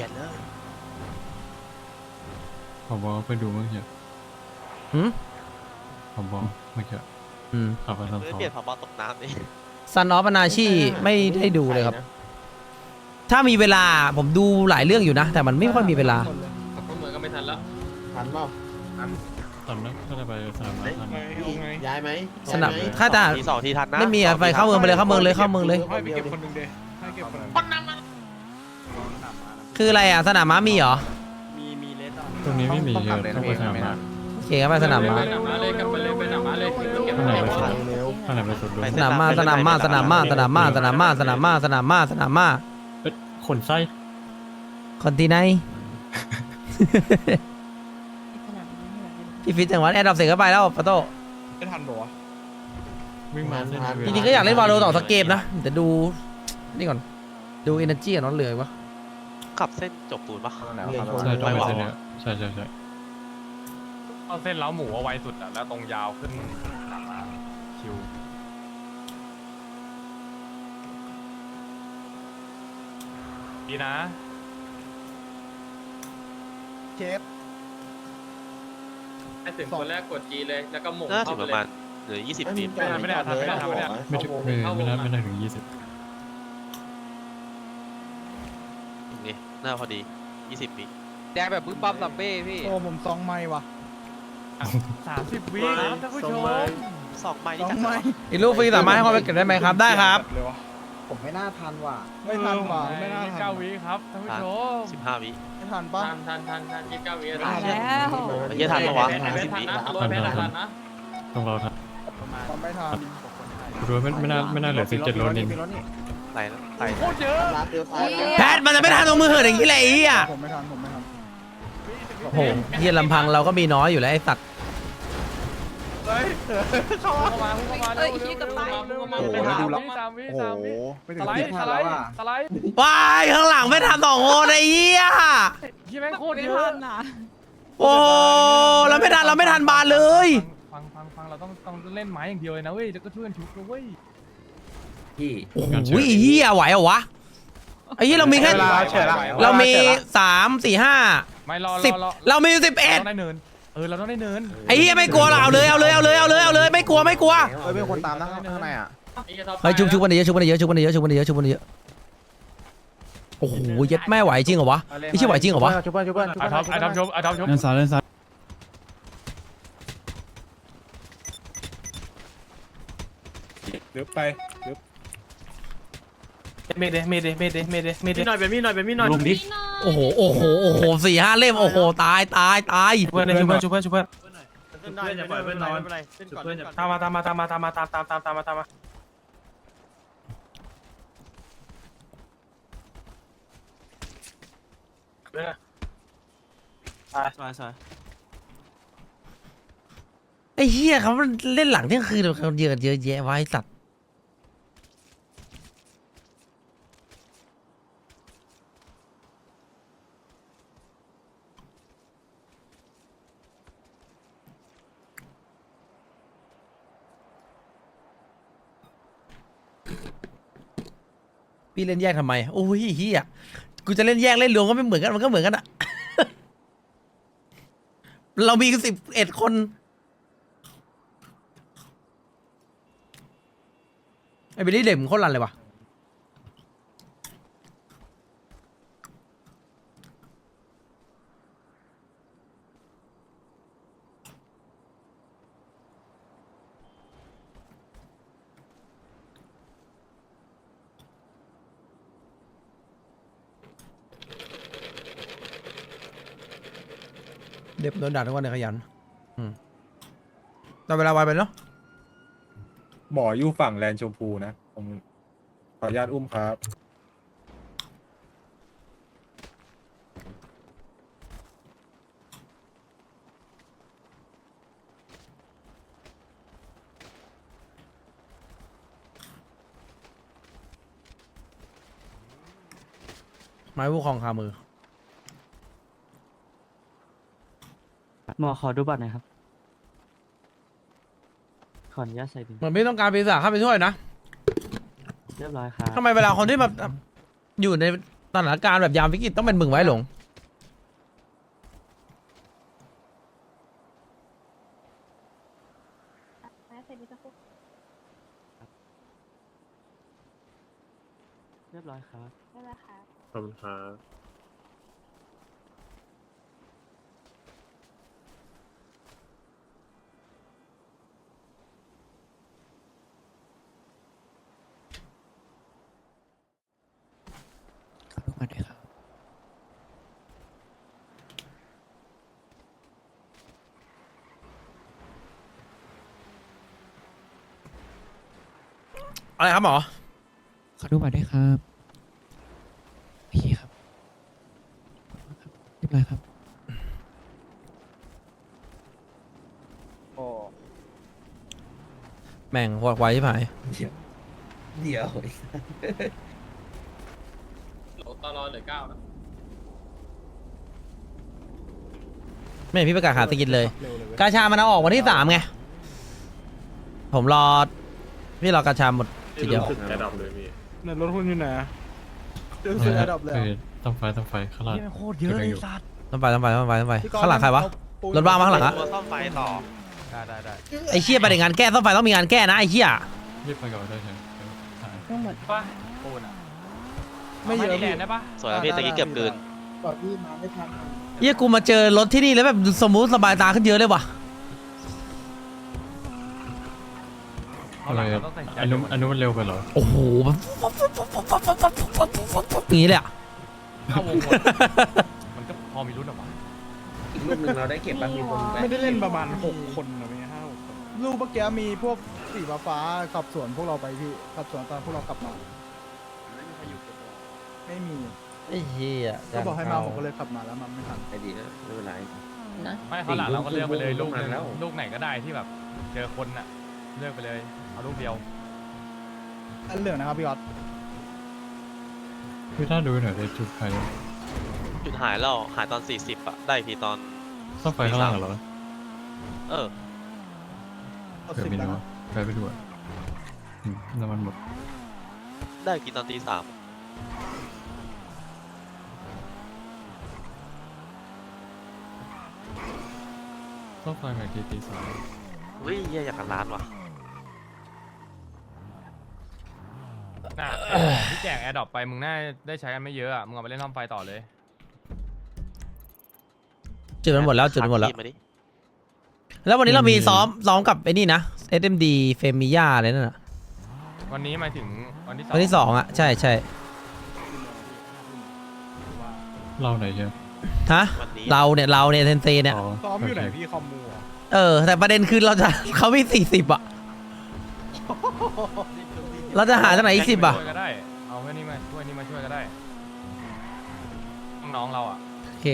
ลี่ยนเลยผมบอกว่าไปดูเมื่อกี้หืมผมบอกเมื่อกี้อืมขับไปทางไม่เขาเปลี่ยนผบตกน้ำนี่ซันออฟนาชีไม่ได้ดูเลยครับ ถ้ามีเวลาผมดูหลายเรื่องอยู่นะ แต่มันไม่ค่อยมีเวลาขับเข้าเมืองก็ไม่ทันแล้วทันเปล่าตอนนั้นก็จะไปสนามม้าทันย้ายไหมสนับย้ายไหมถ้าจะทีสองทีทันนะไม่มีอะสงไปทีเข้าเมืองไปเลยเข้าเมืองเลยเข้าเมืองเลยให้ไปเก็บคนหนึ่งคื ออะไรอะสนามม้ามีเหรอตรงนี้ไม่มีเยอะต้องไปสนามม้าโอเคครับไปสนามม้าไปหนามม้าเลยกลับไปเลยไปหนามม้าเลยเก็บข้างในไว้ไปก่สุอดนเร็วข้างในไปสุดด้วยสนามม้าสนามม้าสนามม้าสนามม้าสนามม้าสนามม้าสนามม้าสนามม้าเอ้ยขนไส้คนที่ไหนพี่ฟิตจังหวัดแอดดอปเสร็จก็ไปแล้วปะโตไม่ทันปะวะวิ่งมาเส้นจริงๆก็อยากเล่นวาโลต่อสักเกมนะแต่ดูนี่ก่อนดูเอเนอร์จีกับน้องเหลือวะ ขับเส้นจบปูนปะเรียนชนใช่ต้องไปไม่ไหวเส้นเนี้ยใช่ใช่ใช่เอาเส้นเล้าหมูเอาไว้สุดอะแล้วตรงยาวขึ้นหนามาคิวดีนะให้ถึงคนแรกกด G เลย แล้วก็หม่งน่าเข้าถึงไปประเลมาณยเหลือยี่สิบไม่ปีมีไม่ได้ไม่ได้ทำไม่ได้ทำไม่ได้ ไม่ถึงไม่ไม่น่าไม่น่าถึงยี่สิบ นี่ หน้าพอดียี่สิบปีแดงแบบบึ้มปั๊มซัมเบ้พี่โอ้ผมสองไม้ว่ะสามสิบวิครับท่านผู้ชมสองไม้สนี่องจังไม้อีกลูกฟรีสามารถให้ความเป็นเกิดได้ไหมครับ ได้ครับเลยวะผมไม่น่าทันว่ะ ไม่ทันว่ะไม่น่าทัเก้านวิครับท่านผู้ชมสิบห้าวิไม่ทันปะ ทันทันทันทันยี่สิบเก้าวิตายทันแล้วไม่ใช่ทันปะวะไอ้เบสทันนะรถเบสทันนะต้องรอทันผมไม่ทัน ดูว่าไม่ไม่น่าไม่น่าเหลือสิบเจ็ดโลนิน ไหลนะไหลโคตรเยอะรัดเดียวซ้ายแพทมันจะไม่ทันตรงมือเหินอย่างนี้เลยไอ้เหี้ยผมไม่ทันผมไม่ทันโอ้โหเหี้ยลำพังเราก็มีน้อยอยู่แล้วไอ้สัตว์เข้ามาเข้ามาเอ้ยขี้กระต่ายเร็วโอ้ๆโหสามดูวิแล้วสามวิโอ้โหสามวิไม่สถึงไลสิบด์สทันไลแล้วด์อะสไลด์ว้ายข้างหลังไม่ทันสองคนไอ้เหี้ยยี่แม่งโคตรไม่เยอะทันอะโอ้เราไม่ทันเราไม่ทันบานเลยฟังฟังฟังเราต้องต้องเล่นไม้อย่างเดียวเลยนะเว้ยแล้วก็ช่วยกันชุบนะเว้ย โอ้โหไอ้เหี้ยไหวเหรอวะไอ้เหี้ยเรามีแค่เวลาเฉยละเรามีสามสี่ห้าไม่รอสิบรอรอเรามีสิบเอ็ดเราได้เนิน เออเราต้องได้เนินไอ้เหี้ยไม่กลัวเราเอาเลยเอาเลยเอาเลยเอาเลยเอาเลยไม่กลัวไม่กลัวเฮ้ยเป็นคนตามนะข้างในอะเฮ้ยชุบชุบกันเยอะชุบกันเยอะชุบกันเยอะชุบกันเยอะชุบกันเยอะโอ้โหยัดแม่ไหวจริงเหรอวะไม่ใช่ไหวจริงเหรอวะชุบเพื่อนชุบเพื่อนไอ้ท็อปไอ้ท็อปชุบไอ้ท็อปชุบเล่นซ้ายเล่นซ้ายเดี๋ยวไปเมเดเมเดเมเดเมเดเมเดมีหน่อยเป็นมีหน่อยเป็นมีหน่อยลงดิโอ้โห โอ้โห โอ้โหสี่ห้าเล่ม โอ้โห ตาย ตาย ตายเพื่อนชุบเพื่อนชุบเพื่อนชุบเพื่อนเพื่อนอย่าปล่อยเพื่อนนอนตามมาตามมาตามมาตามมาตามตามตามตามมาตามมาไอ้เหี้ยเขาเล่นหลังเที่ยงคืนเขาเยอะเยอะแยะไวะไอ้สัตว์ พี่เล่นแยกทำไม โอ้ยเฮียกูจะเล่นแยกเล่นรวมก็ไม่เหมือนกันมันก็เหมือนกันอะเรามีสิบเอ็ดคนไอ้บิลลี่เด็มโคตรรันเลยวะ เด็บโดนด่าทุกวันเลยขยันอืมแต่เวลาไวไปเนาะหมออยู่ฝั่งแลนด์ชมพูนะผมขออนุญาตอุ้มครับ ไม้ผู้ครองคามือ หมอขอดูบัตรหน่อยครับ ขออนุญาตใส่บินเหมือนไม่ต้องการปีศาจเข้าไปช่วยนะเรียบร้อยครับทำไมเวลาคนที่แบบอยู่ในสถานการณ์แบบยามวิกฤตต้องเป็นมึงไว้หลง เรียบร้อยครับ ขอบคุณครับ อะไรครับหมอ ขอดูบัตรด้วยครับโอเคครับเรียบร้อยครับ โอ้แม่งวอดไว้ที่ผาย เดี๋ยวโหล ตอรอเหลือเก้านะไม่เห็นพี่ประกาศหาสกินเลยเร็วเลยเว้ยกาชามันเอาออกวันที่สามไง ผมรอ พี่รอกาชาหมดทีเดียว รู้สึกแอดดับเลยพี่เนี่ยรถคุณอยู่ไหนเดี๋ยวซื้อระดับเลยเหรอต้องไฟต้องไฟข้างล่างโคตรเยอะเลยสัตว์ต้องไปต้องไปต้องไปต้องไปพี่ก๊อฟข้างหลังใครวะเอปูนรถบ้างมาข้างหลังอะตัวซ่อมไฟต่อ ได้ได้ได้ไอ้เชี่ยประเด็นงานแก้ต้องไฟต้องมีงานแก้นะไอ้เชี่ยรีบไปก่อนได้ใช่ไหมหายป่ะปูนอะ ไม่เยอะแลพี่นได้ปะสวยแล้วพี่ตะกี้เกือบกลืนก่อนพี่มาไม่ทันเยี่ยกูมาเจอรถที่นี่แล้วแบบสมูทสบายตาขึ้นเยอะเลยว่ะอะไรอันนู้นอันนู้นมันเร็วไปเหรอโอ้โหแบบอย่างนี้เลยอะเข้าวงหมดมันก็พอมีรุ่นหรอวะอีกลูกหนึ่งเราได้เก็บบ้างมีคนแวะไม่ได้เล่นประมาณหกคนนะไม่ห้าหกคนลูกเมื่อกี้มีพวกสีฟ้าฟ้าๆขับสวนพวกเราไปพี่ขับสวนตอนพวกเรากลับมา ไม่มีไอ้เหี้ยก็บอกให้มาผมก็เลยขับมาแล้วมันไม่ทันไปดีนะไม่เป็นไรไม่เขาวหลังเราก็เลือกไปเลยลูลูกกมัหนนึ่งแล้วลูกไหนก็ได้ที่แบบ เจอคนน่ะ เลือกไปเลยเอาลูกเดียวอันเหลืองนะครับพี่ออสคือถ้าดูหน่อยได้จุดไฟจุดหายแล้วหายตอน 40อะได้ทีตอนต้องไฟข้างล่างเหรอเออเอาเกิดสิบมีแล้วน้ำนะไฟไปดูอะอืมน้ำมันหมดได้ทีตอนตีสาม ต้องไฟแบบทีตีสามเฮ้ยเหี้ยอยากกันร้านว่ะน่ะที่แจกแอร์ดรอปไปมึงน่าได้ใช้กันไม่เยอะอะมึงเอาไปเล่นซ่อมไฟต่อเลย จุดมันหมดแล้วจุดมันหมดแล้วขับขี่าดิแล้ววันนี้เรามีซ้อมซ้อมกับไอ้นี่นะ SMD เฟมิย่าอะไรนั่นน่ะวันนี้หมายถึงวันที่สองวันที่สองอะ ใช่ใช่เราไหนเนี่ย ฮะ วันนี้เราเนี่ยเราเนี่ยเซนเซเนี่ย อ๋อซ้อมอยู่ไหนโเคพี่คอมมูเหรอเออ แต่ประเด็นคือเราจะ เขามีสี่สิบอะ เราจะหาจากไหนอีกสิบอะ ช่วยก็ได้ เอาแค่นี้มาช่วยนี่มาช่วยก็ได้ น้องๆเราอะ โอเค